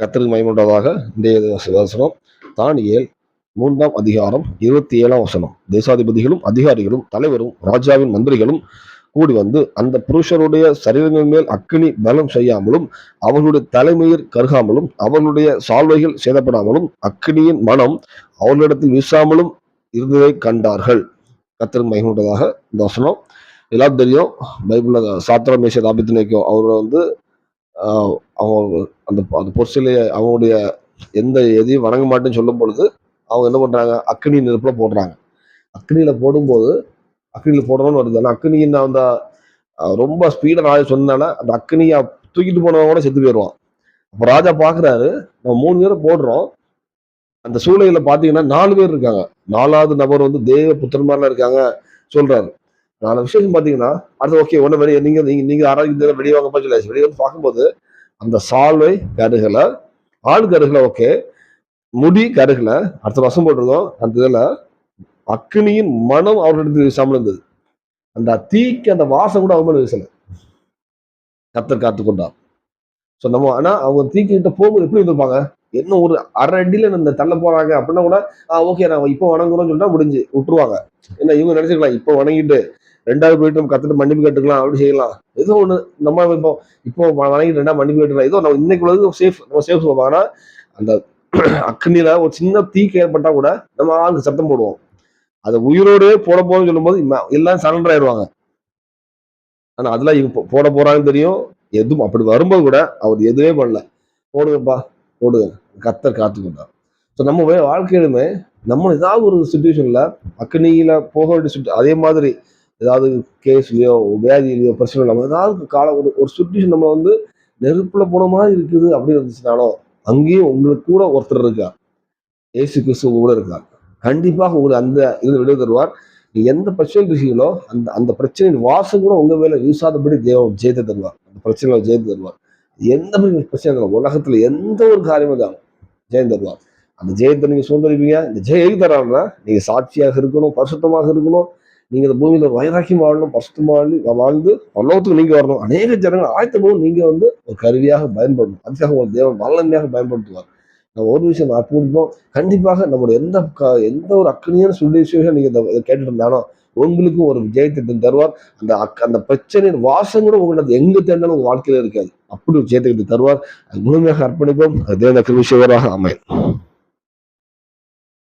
கத்தருக்கு மயமுண்டதாக இன்றைய வசனம். தானியல் மூன்றாம் அதிகாரம் இருபத்தி ஏழாம் வசனம். தேசாதிபதிகளும் அதிகாரிகளும் தலைவரும் ராஜாவின் மந்திரிகளும் கூடி வந்து அந்த புருஷருடைய சரீரங்கள் மேல் அக்கினி பலம் செய்யாமலும் அவர்களுடைய தலைமையில் கருகாமலும் அவர்களுடைய சால்வைகள் சேதப்படாமலும் அக்கினியின் மனம் அவர்களிடத்தில் வீசாமலும் இருந்ததை கண்டார்கள். கத்தருக்கு மயமுண்டதாக இந்த வசனம். எல்லாரும் தெரியும் பைபிள்ல சாத்திர மேஷ ஆபித்னேக்கோ அவரை வந்து அவங்க அந்த அந்த பொற்சிலையை அவங்களுடைய எந்த எதையும் வணங்க மாட்டேன்னு சொல்லும் பொழுது அவங்க என்ன பண்ணுறாங்க அக்னி நெருப்பில் போடுறாங்க. அக்னியில் போடும்போது அக்னியில் போடணும்னு வருது. ஆனால் அக்னியின் அந்த ரொம்ப ஸ்பீடாக ராஜா சொன்னால அந்த அக்னியை தூக்கிட்டு போனவங்க கூட செத்து போயிடுவான். அப்போ ராஜா பார்க்குறாரு நம்ம மூணு பேரை போடுறோம். அந்த சூழ்நிலையில பார்த்தீங்கன்னா நாலு பேர் இருக்காங்க. நாலாவது நபர் வந்து தேவ புத்திரமாரில இருக்காங்க சொல்கிறாரு நாலு விசேஷம் பார்த்தீங்கன்னா அடுத்து ஓகே ஒன்று வெளியே நீங்கள் நீங்கள் நீங்கள் ஆரோக்கியத்தில் வெளியே வாங்க சொல்லி வெளியே வந்து பார்க்கும்போது அந்த சால்வை கருகலை ஆள் கருகலை ஓகே முடி கருகலை அடுத்த வருஷம் போட்டிருக்கோம் அந்த இதில் அக்னியின் மனம் அவர்களிடத்தில் வீசாமல் இருந்தது. அந்த தீக்கு அந்த வாசம் கூட அவங்க மேலே வீசல. கத்தர் காத்து கொண்டார். ஸோ நம்ம ஆனால் அவங்க தீக்கிட்ட போகும்போது எப்படி இருந்திருப்பாங்க? என்ன ஒரு அரை அடியில இந்த தள்ள போறாங்க? அப்படின்னா கூட ஓகே நான் இப்போ வணங்குறோம்னு சொல்லிட்டா முடிஞ்சு விட்டுருவாங்க. என்ன இவங்க நினைச்சுக்கலாம் இப்போ வணங்கிட்டு ரெண்டாவது போயிட்டு நம்ம கத்துட்டு மன்னிப்பு கேட்டுக்கலாம் அப்படி செய்யலாம். ஏதோ ஒண்ணு நம்ம இப்போ இப்போ வணங்கி ரெண்டா மன்னிப்பு கேட்டுக்கலாம். ஏதோ நம்ம இன்னைக்கு உள்ளது சேஃப் நம்ம சேஃப் சொல்லுவோம். அந்த அக்னியில ஒரு சின்ன தீக்கு ஏற்பட்டா கூட நம்ம ஆளுக்கு சத்தம் போடுவோம். அதை உயிரோடு போட போறோம்னு சொல்லும்போது எல்லாம் சரண்டர் ஆயிடுவாங்க. ஆனா அதெல்லாம் இவங்க போட போறாங்கன்னு தெரியும். எதுவும் அப்படி வரும்போது கூட அவர் எதுவே பண்ணல. போடுங்கப்பா போடுங்க. கத்தர் காத்துக்கிட்டார் ஸோ நம்ம வாழ்க்கையிலுமே நம்ம ஏதாவது ஒரு சுச்சுவேஷன்ல அக்னியில போக வேண்டிய சுட்டு அதே மாதிரி ஏதாவது கேஸ்லையோ வியாதியிலையோ பிரச்சனை நம்ம ஏதாவது கால ஒரு ஒரு சுச்சுவேஷன் நம்ம வந்து நெருப்பில் போன மாதிரி இருக்குது அப்படின்னு இருந்துச்சுனாலும் அங்கேயும் உங்களுக்கு கூட ஒருத்தர் இருக்கார் ஏசு கிறிஸ்து கூட இருக்கார் கண்டிப்பாக உங்களுக்கு அந்த இது விடுதலை தருவார். எந்த பிரச்சனை இருக்கீங்களோ அந்த அந்த பிரச்சனையின் வாசம் கூட உங்க மேல வீசாதபடி தேவன் ஜெயத்தை தருவார். அந்த பிரச்சனை ஜெயித்து தருவார். எந்த பிரச்சனை உலகத்தில் உலகத்துல எந்த ஒரு காரியமும் தான் ஜெயம் தருவார். அந்த ஜெயத்தை நீங்க சுதந்திரிப்பீங்க. இந்த ஜெயம் எதுக்கு தராங்கன்னா நீங்க சாட்சியாக இருக்கணும் பரிசுத்தமாக இருக்கணும் நீங்க இந்த பூமியில வைராக்கியம் வாழணும் பரிசுத்தமா வாழி வாழ்ந்து பரலோகத்துக்கு நீங்க வரணும். அநேக ஜனங்கள் ஆயத்தமும் நீங்க வந்து ஒரு கருவியாக பயன்படணும் அதுக்காக ஒரு தேவன் வல்லமையாக பயன்படுத்துவார். நம்ம ஒரு விஷயம் நான் அர்ப்பணிப்போம் கண்டிப்பாக நம்மளோட எந்த க- எந்த ஒரு அக்கனியான சொல்லி நீங்க நீங்கள் இதை கேட்டுட்டு இருந்தாலும் உங்களுக்கும் ஒரு ஜெயத்தை தருவார். அந்த அக்- அந்த பிரச்சனையின் வாசம் கூட உங்களுக்கு எங்க தேர்ந்தாலும் உங்கள் வாழ்க்கையில இருக்காது. அப்படி ஒரு ஜெயத்தை தருவார். அது முழுமையாக அர்ப்பணிப்போம். அது தேவன கிருஷிவராக அமையும்